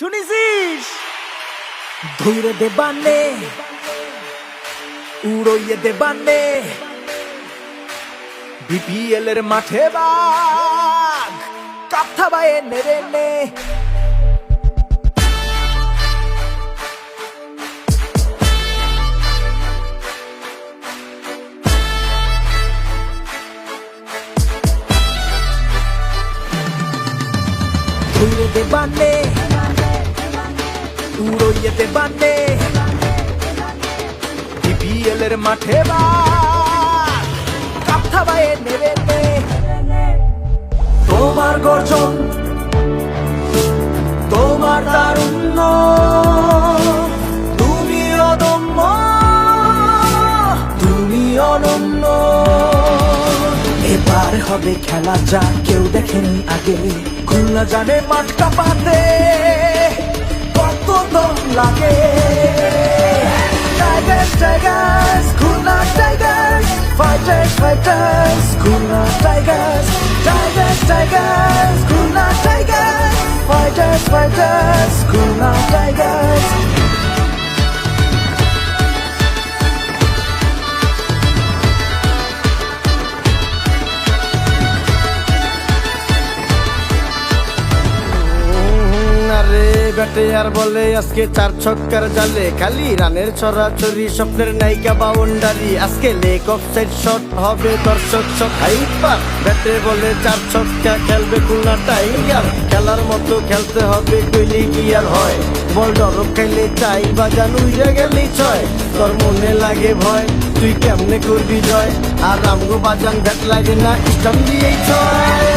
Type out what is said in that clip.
শুনেছিস? ধৈরে দেবানে, উড়ইয়ে দেবানে বিপিএল এর মাঠে বাঘ কথা বায়ে নেড়ে নে ধৈরে দেবানে উড়ইয়ে দেবানে বিপিএল এর মাঠে নেড়ে তোমার গর্জন, তোমার তুমি অদম্য, তুমি অনন্য। এবার হবে খেলা, যা কেউ দেখেনি আগে। খুলনা জানে মাঠ কাঁপাতে। লাগে। Tigers, Tigers, Khulna Tigers Fighters, fighters, Khulna Tigers. Tigers, Tigers, Khulna Tigers Fighters, fighters, Khulna Tigers. ব্যাটে আর বলে, আজকে চার ছক্কার জালে খালি রানের ছড়াছড়ি, স্বপ্নের নায়িকা বাউন্ডারি আজকে লেগ অফ সাইড শট হবে দর্শক সব হাইপার, ব্যাটে বলে চার ছক্কা খেলবে খুলনা টাইগার খেলার মতো খেলতে হবে কইলে কি আর হয়। বল ডরব খেলে চাই, বাজান উইরে গেলেই ছয়। তোর মনে লাগে ভয়, তুই কেমনে করবি জয়? আর আমগো বাজান ব্যাট লাগে না স্টাম দিয়েই ছয়।